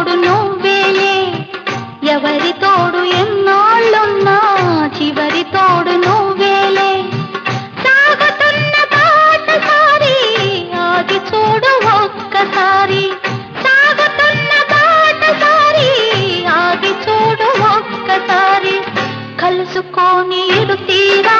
తోడు నువ్వేయే. ఎవరి తోడు ఎన్నాళ్ళున్నా చివరి తోడు నువ్వేలే. సాగుతున్న బాటసారి ఆగి చూడు ఒక్కసారి. సాగుతున్న ఆగి చూడు ఒక్కసారి. కలుసుకొని తీరా